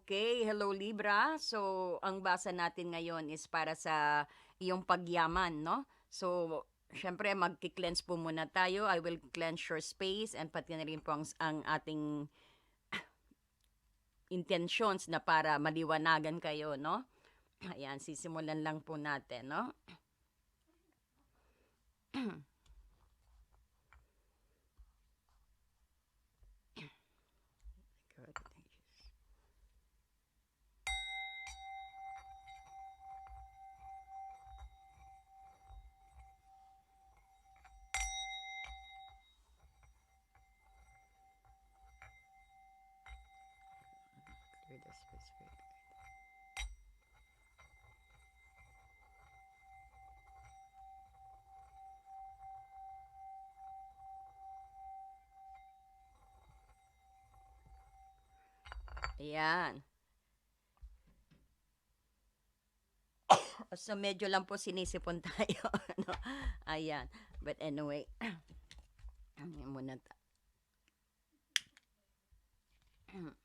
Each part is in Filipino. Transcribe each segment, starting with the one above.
Okay, hello Libra. So, ang basa natin ngayon is para sa iyong pagyaman, no? So, syempre magki-cleanse po muna tayo. I will cleanse your space and pati na rin po ang, ang ating intentions na para maliwanagan kayo, no? Ayan, sisimulan lang po natin, no? The space, clear the- Ayan. So, medyo lang po sinisipon tayo. ano? Ayan. But anyway, ayan muna ta-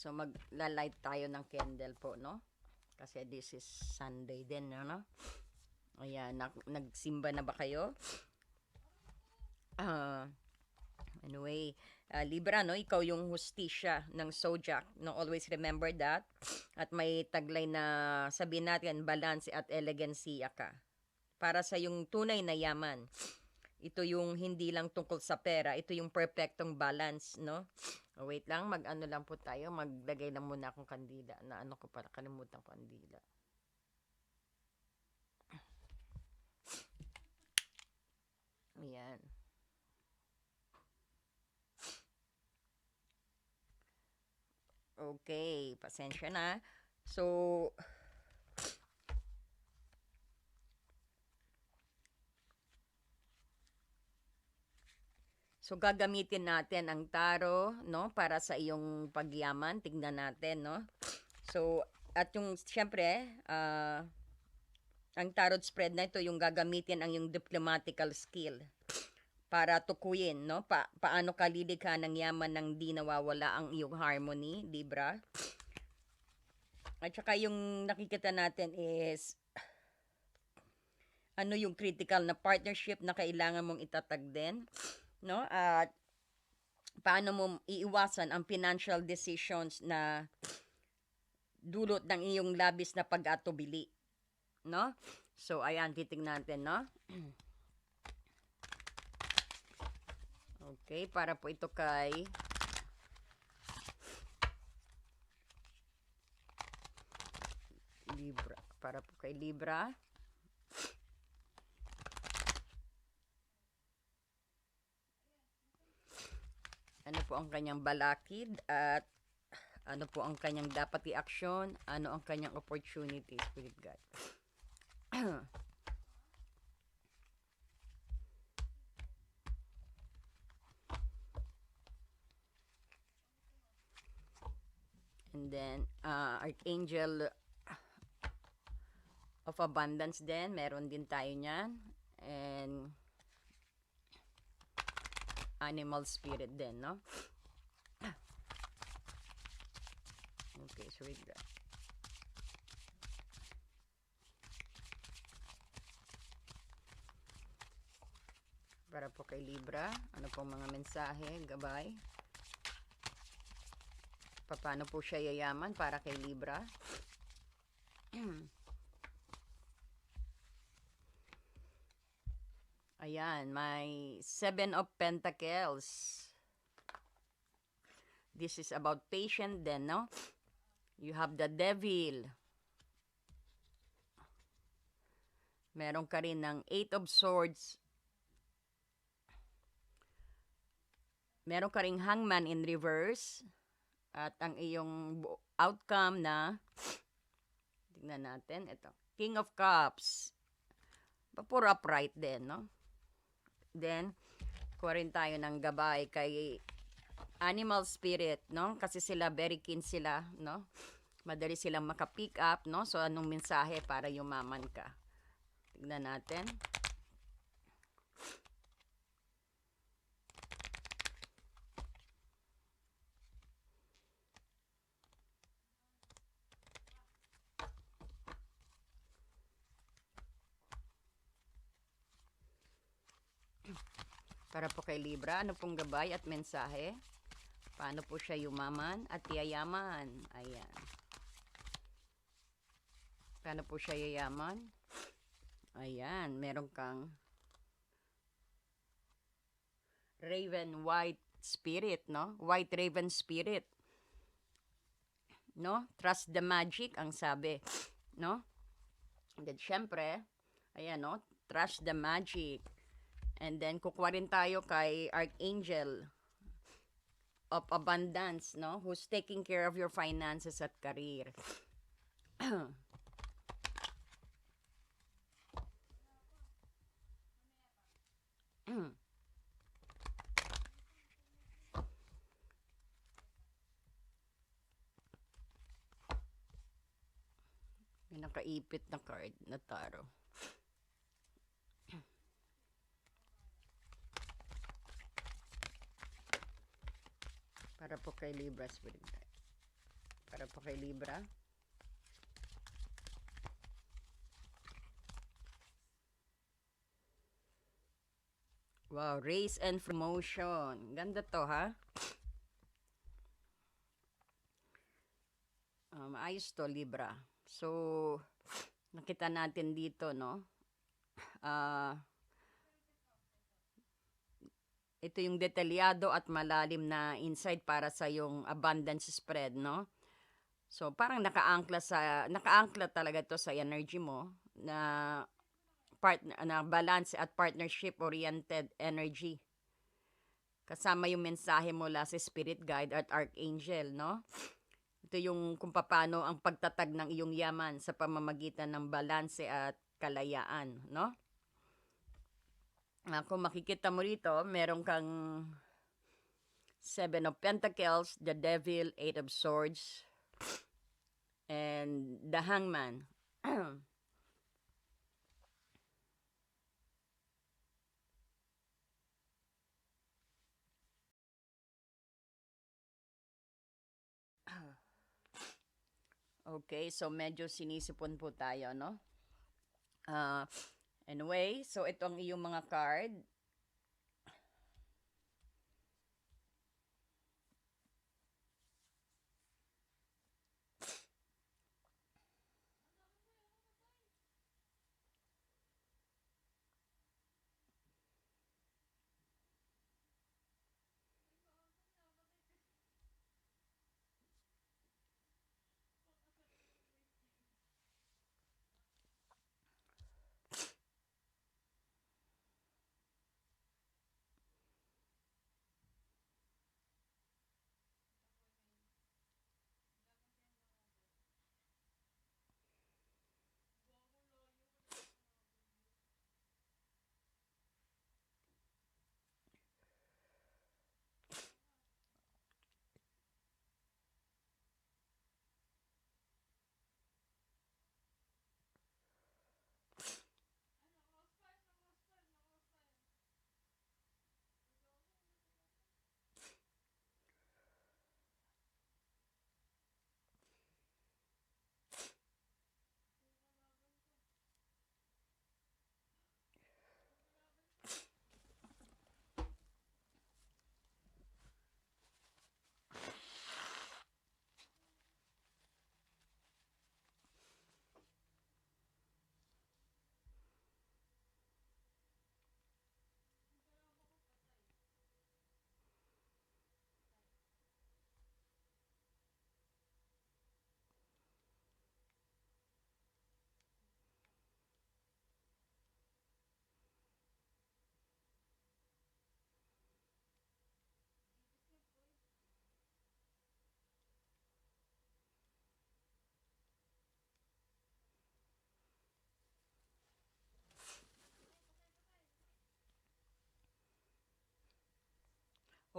So, maglalight tayo ng candle po, no? Kasi this is Sunday din, ano? Ayan, nag- nagsimba na ba kayo? Ah, anyway, ah, Libra, no? Ikaw yung hustisya ng Zodiac. No? Always remember that. At may taglay na sabihin natin, balance at elegansya ka. Para sa yung tunay na yaman. Ito yung hindi lang tungkol sa pera. Ito yung perfectong balance, no? Oh, wait lang, mag-ano lang po tayo. Maglagay lang muna akong kandila. Na ano ko para, kalimutan ko kandila. Ayan. Okay, pasensya na. So, So gagamitin natin ang taro, no, para sa iyong pagyaman. Tignan natin, no. So at yung siyempre, ah ang tarot spread na ito yung gagamitin ang yung diplomatical skill para tukuyin, no? Pa paano ka lilikha ng yaman nang di nawawala ang iyong harmony, Libra. At saka yung nakikita natin is ano yung critical na partnership na kailangan mong itatag din, no? At paano mo iiwasan ang financial decisions na dulot ng iyong labis na pag-atubili, no? So ayan, titingnan natin, no? Okay, para po ito kay Libra. Para po kay Libra. Ano po ang kanyang balakid at ano po ang kanyang dapat i-action, ano ang kanyang opportunity, Spirit God. And then, uh, Archangel of Abundance din. Meron din tayo niyan. And, Animal Spirit din, no? Okay, so wait that. Para po kay Libra, ano pong mga mensahe, gabay? Paano po siya yayaman para kay Libra? Ayan, may Seven of Pentacles. This is about patient then, no? You have the Devil. Meron ka rin ng Eight of Swords. Meron ka rin Hangman in reverse. At ang iyong outcome na, tingnan natin, ito, King of Cups. Puro upright din, no? Then, kuha tayo ng gabay kay animal spirit, no? Kasi sila, very keen sila, no? Madali silang makapick up, no? So, anong mensahe para yumaman ka? Tignan natin. Para po kay Libra, ano pong gabay at mensahe? Paano po siya yumaman at yayaman? Ayan. Paano po siya yayaman? Ayan, meron kang Raven White Spirit, no? White Raven Spirit. No? Trust the magic, ang sabi. No? And then, syempre, ayan, no? Trust the magic. And then, kukuha rin tayo kay Archangel of Abundance, no? Who's taking care of your finances at career. May nakaipit na card na taro. Para po kay Libra. Para po kay Libra. Wow, race and promotion. Ganda to, ha? Um, ayos to, Libra. So, nakita natin dito, no? Ah, ito yung detalyado at malalim na insight para sa yung abundance spread, no? So, parang nakaangkla sa, nakaangkla talaga to sa energy mo na part na balance at partnership oriented energy. Kasama yung mensahe mula sa spirit guide at archangel, no? Ito yung kung paano ang pagtatag ng iyong yaman sa pamamagitan ng balanse at kalayaan, no? Ah, kung makikita mo rito, meron kang Seven of Pentacles, the Devil, Eight of Swords, and the Hangman. Okay, so medyo sinisipon po tayo, no? Ah, anyway, so ito ang iyong mga card.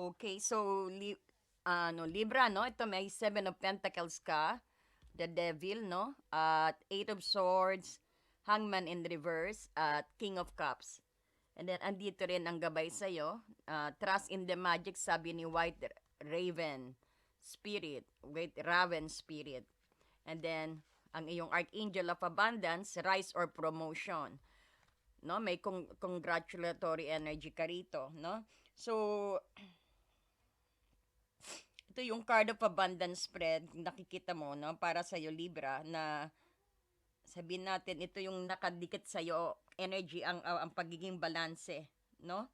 Okay, so li, ano, Libra, no? Ito may Seven of Pentacles ka, the Devil, no? At Eight of Swords, Hangman in reverse, at King of Cups. And then, andito rin ang gabay sa'yo. Uh, trust in the magic, sabi ni White Raven Spirit. White Raven Spirit. And then, ang iyong Archangel of Abundance, Rise or Promotion. no? May con- congratulatory energy ka rito, no? So, ito yung card of abundance spread, nakikita mo, no? Para sa'yo, Libra, na sabihin natin, ito yung nakadikit sa'yo, energy, ang, ang, ang pagiging balanse, no?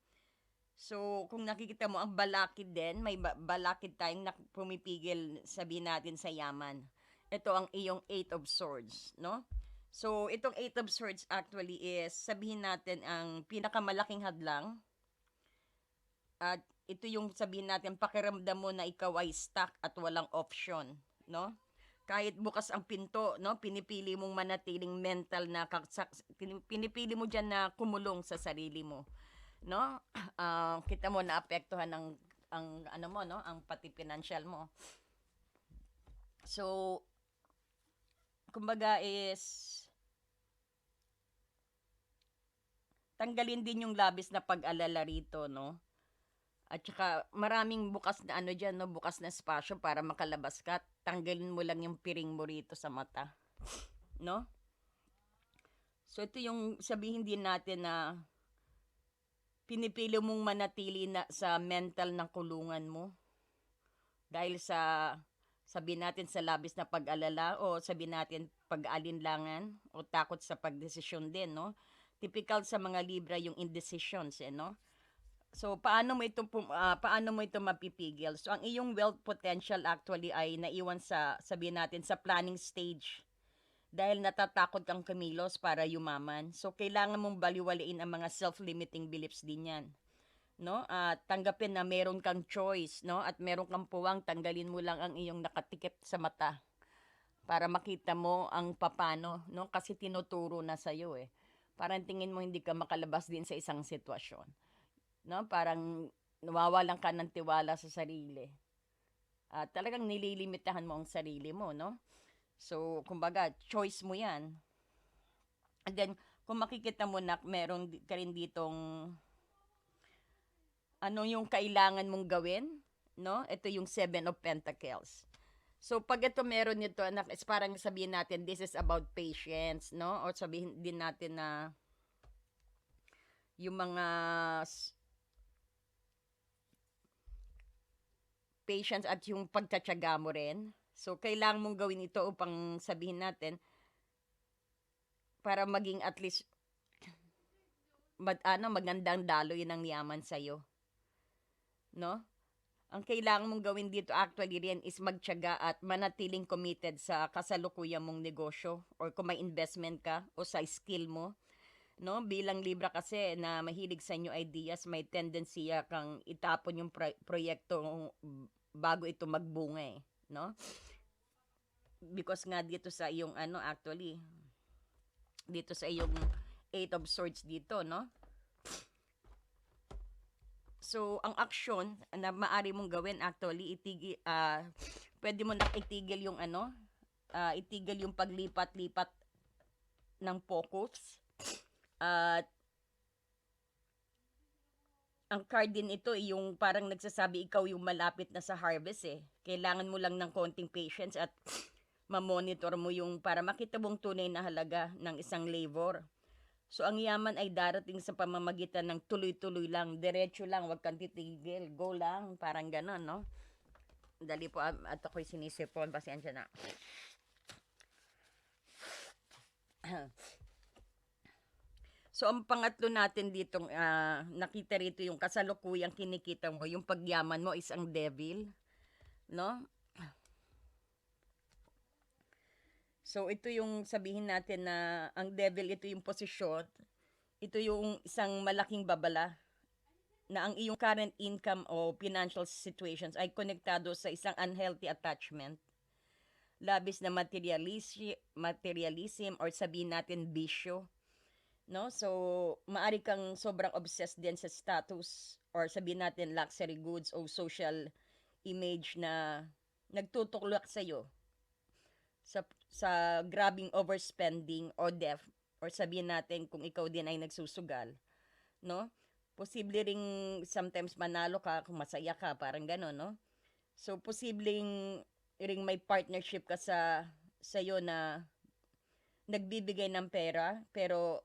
So, kung nakikita mo, ang balakid din, may ba- balakid tayong pumipigil, sabihin natin, sa yaman. Ito ang iyong Eight of Swords, no? So, itong Eight of Swords actually is, sabihin natin, ang pinakamalaking hadlang. At ito yung sabihin natin, pakiramdam mo na ikaw ay stuck at walang option, no? Kahit bukas ang pinto, no? Pinipili mong manatiling mental na, pinipili mo dyan na kumulong sa sarili mo, no? Ah, kita mo na apektuhan ng ang ano mo, no? Ang pati financial mo. So, kumbaga is tanggalin din yung labis na pag-alala rito, no? At saka maraming bukas na ano dyan, no? Bukas na espasyo para makalabas ka. Tanggalin mo lang yung piring mo rito sa mata. No? So ito yung sabihin din natin na pinipili mong manatili na sa mental ng kulungan mo. Dahil sa sabihin natin sa labis na pag-alala o sabihin natin pag-alinlangan o takot sa pagdesisyon din, no? Typical sa mga Libra yung indecisions, eh, no? So paano mo ito ah, paano mo ito mapipigil? So ang iyong wealth potential actually ay naiwan sa sabihin natin sa planning stage dahil natatakot kang kumilos para yumaman. So kailangan mong baliwalain ang mga self-limiting beliefs din 'yan. No? At tanggapin na meron kang choice, no? At meron kang puwang, tanggalin mo lang ang iyong nakatikip sa mata para makita mo ang papano, no? Kasi tinuturo na sa iyo eh. Parang tingin mo hindi ka makalabas din sa isang sitwasyon no? Parang nawawalan ka ng tiwala sa sarili. At talagang nililimitahan mo ang sarili mo, no? So, kumbaga, choice mo 'yan. And then, kung makikita mo na meron ka rin ditong ano yung kailangan mong gawin, no? Ito yung Seven of Pentacles. So, pag ito meron nito, anak, is parang sabihin natin, this is about patience, no? O sabihin din natin na yung mga patience at yung pagtatyaga mo rin. So, kailangan mong gawin ito upang sabihin natin para maging at least mag, ano, magandang daloy ng yaman sa'yo. No? Ang kailangan mong gawin dito actually rin is magtyaga at manatiling committed sa kasalukuyan mong negosyo or kung may investment ka o sa skill mo. No, bilang Libra kasi na mahilig sa new ideas, may tendency kang itapon yung pro- proyekto bago ito magbunga eh, no? Because nga dito sa iyong ano actually dito sa iyong Eight of Swords dito, no? So, ang action na maari mong gawin actually itigil ah pwede mo na itigil yung ano, ah, itigil yung paglipat-lipat ng focus. At ang card din ito eh, yung parang nagsasabi ikaw yung malapit na sa harvest eh. Kailangan mo lang ng konting patience at mamonitor mo yung para makita mong tunay na halaga ng isang labor. So ang yaman ay darating sa pamamagitan ng tuloy-tuloy lang, diretso lang, wag kang titigil, go lang, parang ganon, no? Dali po, ah, at ako'y sinisipon, pasensya na. So, ang pangatlo natin ditong ah, nakita rito yung kasalukuyang kinikita mo, yung pagyaman mo is ang devil. No? So, ito yung sabihin natin na ang devil, ito yung posisyon. Ito yung isang malaking babala na ang iyong current income o financial situations ay konektado sa isang unhealthy attachment labis na materialism, materialism or sabihin natin bisyo no? So, maari kang sobrang obsessed din sa status or sabihin natin luxury goods o social image na nagtutuklak sa iyo sa sa grabing overspending or debt or sabihin natin kung ikaw din ay nagsusugal, no? Posible ring sometimes manalo ka kung masaya ka, parang gano'n, no? So, posibleng ring may partnership ka sa sa'yo na nagbibigay ng pera, pero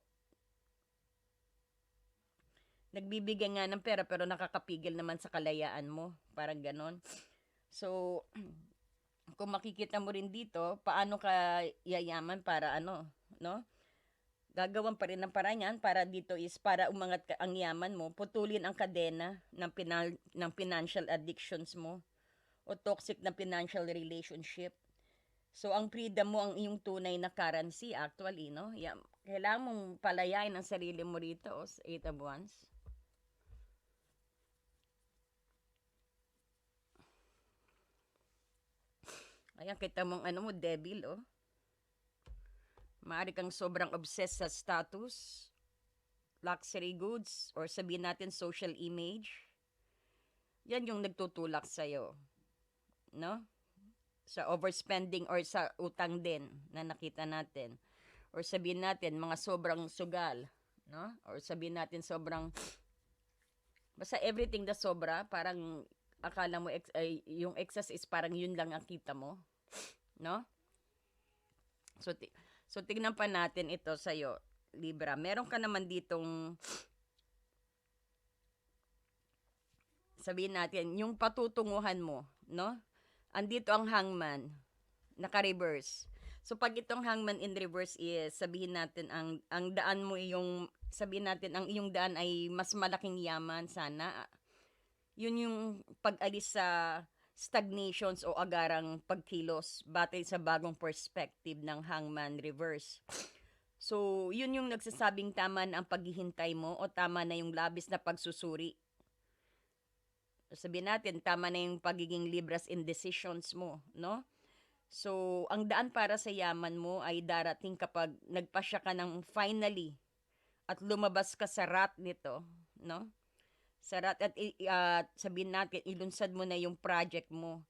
nagbibigay nga ng pera pero nakakapigil naman sa kalayaan mo. Parang ganon. So, kung makikita mo rin dito, paano ka yayaman para ano, no? Gagawan pa rin ng paraan yan para dito is para umangat ka, ang yaman mo, putulin ang kadena ng, pinal, ng financial addictions mo o toxic na financial relationship. So, ang freedom mo ang iyong tunay na currency actually, no? Yeah, kailangan mong palayain ang sarili mo rito, oh, Eight of Wands. Ayan, kita mong ano mo, devil, oh. Maaari kang sobrang obsessed sa status, luxury goods, or sabihin natin social image. Yan yung nagtutulak sa'yo. No? Sa overspending or sa utang din na nakita natin. Or sabihin natin, mga sobrang sugal. No? Or sabihin natin sobrang... Basta everything na sobra, parang akala mo ex, ay, yung excess is parang yun lang ang kita mo. No? So, ti- so tignan pa natin ito sa'yo, Libra. Meron ka naman ditong sabihin natin, yung patutunguhan mo, no? Andito ang hangman, naka-reverse. So, pag itong hangman in reverse is, sabihin natin, ang, ang daan mo yung, sabihin natin, ang iyong daan ay mas malaking yaman sana. Yun yung pag-alis sa stagnations o agarang pagkilos batay sa bagong perspective ng hangman reverse. So, yun yung nagsasabing tama na ang paghihintay mo o tama na yung labis na pagsusuri sabihin natin, tama na yung pagiging libras in decisions mo, no? So, ang daan para sa yaman mo ay darating kapag nagpasya ka ng finally at lumabas ka sa rat nito, no? Sa rat at uh, sabihin natin, ilunsad mo na yung project mo.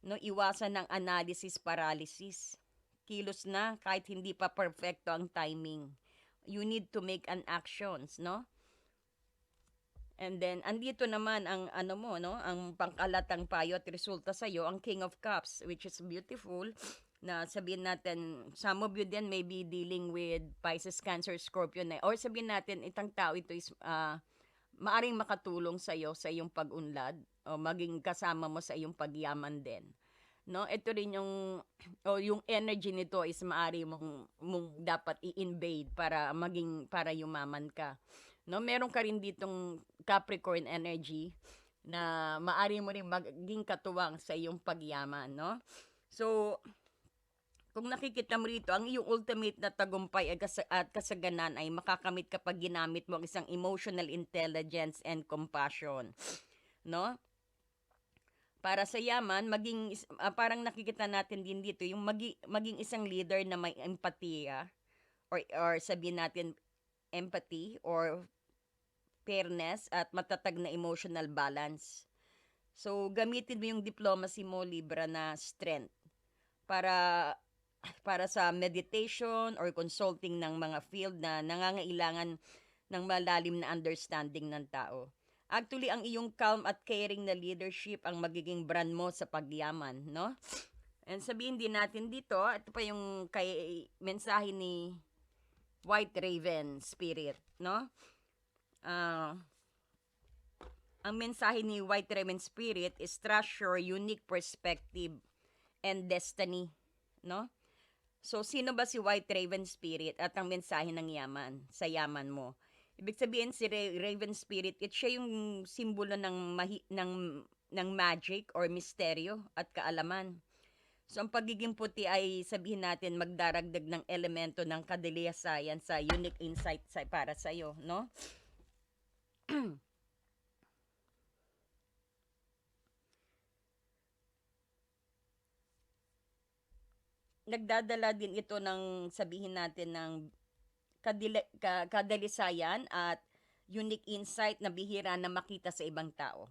No, iwasan ng analysis paralysis. Kilos na kahit hindi pa perfecto ang timing. You need to make an actions, no? And then, andito naman ang ano mo, no? Ang pangkalatang payo at resulta sa iyo, ang King of Cups, which is beautiful na sabihin natin, some of you then may be dealing with Pisces, Cancer, Scorpio na, or sabihin natin, itang tao ito is uh, maaring makatulong sa iyo sa iyong pag-unlad o maging kasama mo sa iyong pagyaman din. No, ito rin yung o yung energy nito is maari mong, mong dapat i-invade para maging para yumaman ka. No, meron ka rin ditong Capricorn energy na maari mo rin maging katuwang sa iyong pagyaman, no? So, kung nakikita mo rito, ang iyong ultimate na tagumpay at, kas- at kasaganan ay makakamit kapag ginamit mo ang isang emotional intelligence and compassion. No? Para sa yaman, maging, uh, parang nakikita natin din dito, yung magi, maging isang leader na may empatiya or, or sabihin natin empathy or fairness at matatag na emotional balance. So, gamitin mo yung diplomacy mo, Libra, na strength para para sa meditation or consulting ng mga field na nangangailangan ng malalim na understanding ng tao. Actually, ang iyong calm at caring na leadership ang magiging brand mo sa pagyaman, no? And sabihin din natin dito, ito pa yung kay mensahe ni White Raven Spirit, no? Uh, ang mensahe ni White Raven Spirit is trust your unique perspective and destiny, no? So, sino ba si White Raven Spirit at ang mensahe ng yaman, sa yaman mo? Ibig sabihin si Raven Spirit, it siya yung simbolo ng, mahi, ng, ng magic or misteryo at kaalaman. So, ang pagiging puti ay sabihin natin magdaragdag ng elemento ng kadilisayan sa unique insight sa, para sa iyo, no? Nagdadala din ito ng sabihin natin ng kadili, ka, kadalisayan at unique insight na bihira na makita sa ibang tao.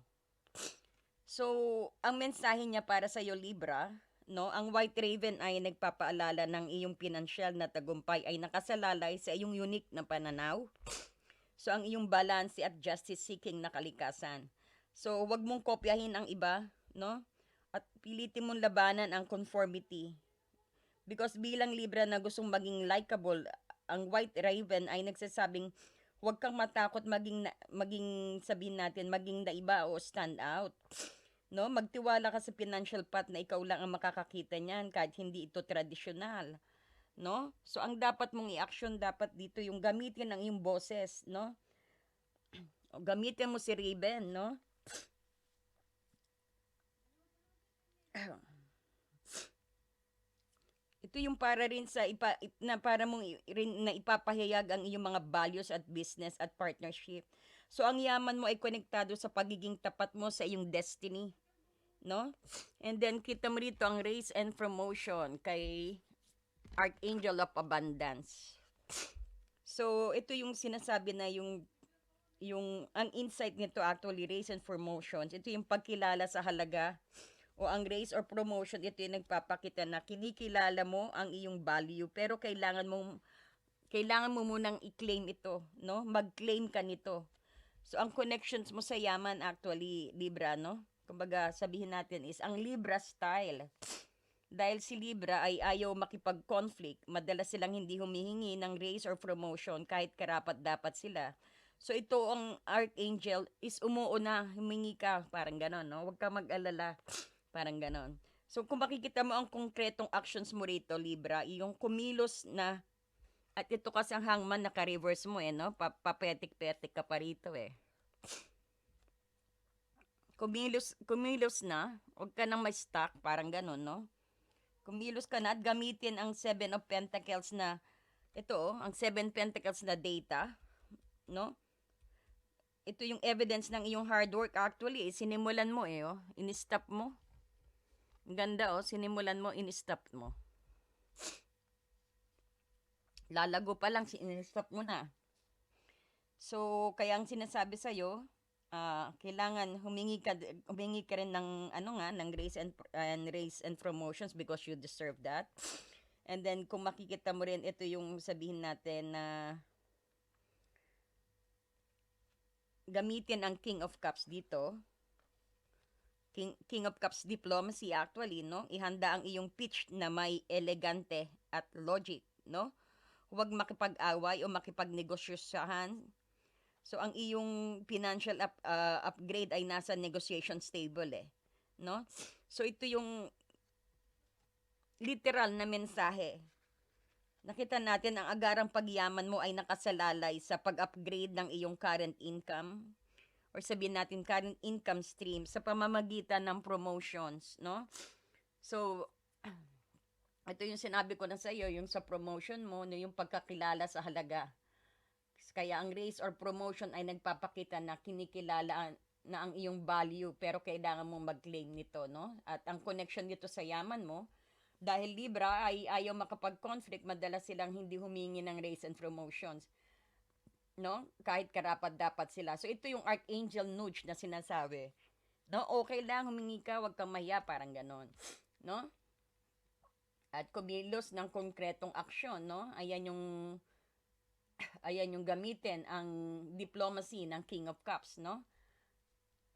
So, ang mensahe niya para sa iyo Libra, no, ang White Raven ay nagpapaalala ng iyong pinansyal na tagumpay ay nakasalalay sa iyong unique na pananaw So, ang iyong balance at justice-seeking na kalikasan. So, wag mong kopyahin ang iba, no? At pilitin mong labanan ang conformity. Because bilang Libra na gustong maging likable, ang White Raven ay nagsasabing, huwag kang matakot maging, maging sabihin natin, maging naiba o stand out. No, magtiwala ka sa financial path na ikaw lang ang makakakita niyan kahit hindi ito tradisyonal. No? So ang dapat mong i-action dapat dito yung gamitin ng iyong boses, no? O gamitin mo si Raven, no? Ito yung para rin sa ipa, ip- na para mong rin, na ipapahayag ang iyong mga values at business at partnership. So ang yaman mo ay konektado sa pagiging tapat mo sa iyong destiny, no? And then kita mo rito ang race and promotion kay Archangel of Abundance. So ito yung sinasabi na yung yung ang insight nito actually race and promotions. Ito yung pagkilala sa halaga o ang race or promotion ito yung nagpapakita na kinikilala mo ang iyong value pero kailangan mo kailangan mo munang i-claim ito, no? Mag-claim ka nito. So ang connections mo sa yaman actually Libra, no? Kumbaga sabihin natin is ang Libra style. Dahil si Libra ay ayaw makipag-conflict, madalas silang hindi humihingi ng raise or promotion kahit karapat dapat sila. So ito ang archangel is umuuna, humingi ka, parang ganon, no? Huwag ka mag-alala, parang ganon. So kung makikita mo ang konkretong actions mo rito, Libra, yung kumilos na, at ito kasi ang hangman naka-reverse mo eh, no? Pa papetik-petik ka pa rito eh. Kumilos, kumilos na, huwag ka nang may stock, parang ganon, no? Kumilos ka na at gamitin ang Seven of Pentacles na, ito oh, ang Seven Pentacles na data, no? ito yung evidence ng iyong hard work. Actually, eh, sinimulan mo eh, oh. In-stop mo. Ganda, oh. Sinimulan mo, in-stop mo. Lalago pa lang, in-stop mo na. So, kaya ang sinasabi sa'yo, ah kailangan humingi ka, humingi ka rin ng, ano nga, ng raise and, and raise and promotions because you deserve that. And then, kung makikita mo rin, ito yung sabihin natin na gamitin ang King of Cups dito. King, King of Cups diplomacy actually, no? Ihanda ang iyong pitch na may elegante at logic, no? Huwag makipag-away o makipagnegosyosahan. So, ang iyong financial up, ah, upgrade ay nasa negotiation stable eh, no? So, ito yung literal na mensahe. Nakita natin ang agarang pagyaman mo ay nakasalalay sa pag-upgrade ng iyong current income or sabihin natin current income stream sa pamamagitan ng promotions, no? So, ito yung sinabi ko na sa iyo, yung sa promotion mo, no, yung pagkakilala sa halaga. Kaya ang raise or promotion ay nagpapakita na kinikilala na ang iyong value pero kailangan mong mag-claim nito, no? At ang connection nito sa yaman mo, dahil Libra ay ayaw makapag-conflict, madalas silang hindi humingi ng raise and promotions. No? Kahit karapat dapat sila. So, ito yung Archangel Nudge na sinasabi. No? Okay lang, humingi ka, wag kang maya, parang ganon. No? At kumilos ng konkretong aksyon, no? Ayan yung ayan yung gamitin ang diplomacy ng King of Cups, no?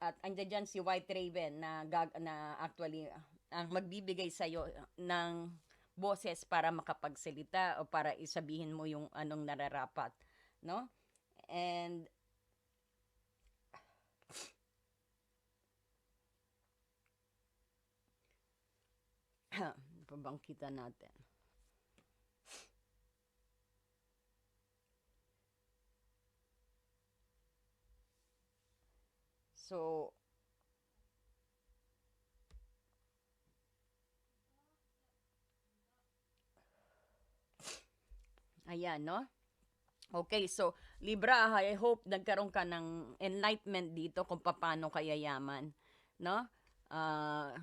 At andyan dyan si White Raven na, gag, na actually ang magbibigay sa iyo ng boses para makapagsalita o para isabihin mo yung anong nararapat, no? And ano pa bang kita natin? So, Ayan, no? Okay, so Libra, I hope nagkaroon ka ng enlightenment dito kung paano kaya yaman, no? Uh,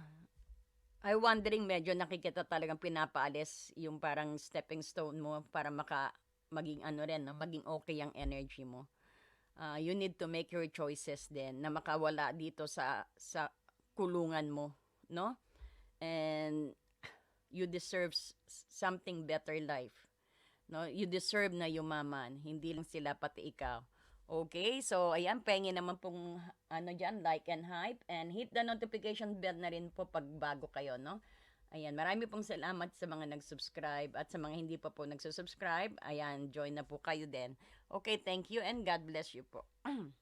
I wondering medyo nakikita talagang pinapaalis yung parang stepping stone mo para maka maging ano rin, no? maging okay ang energy mo. Uh, you need to make your choices din na makawala dito sa sa kulungan mo, no? And you deserve something better life. No, you deserve na yumaman, hindi lang sila pati ikaw. Okay, so ayan, pengi naman pong ano dyan, like and hype and hit the notification bell na rin po pag bago kayo, no? Ayan, marami pong salamat sa mga nag-subscribe at sa mga hindi pa po nagsusubscribe. Ayan, join na po kayo din. Okay, thank you and God bless you po.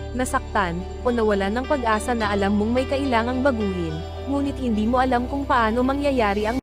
nasaktan, o nawalan ng pag-asa na alam mong may kailangang baguhin, ngunit hindi mo alam kung paano mangyayari ang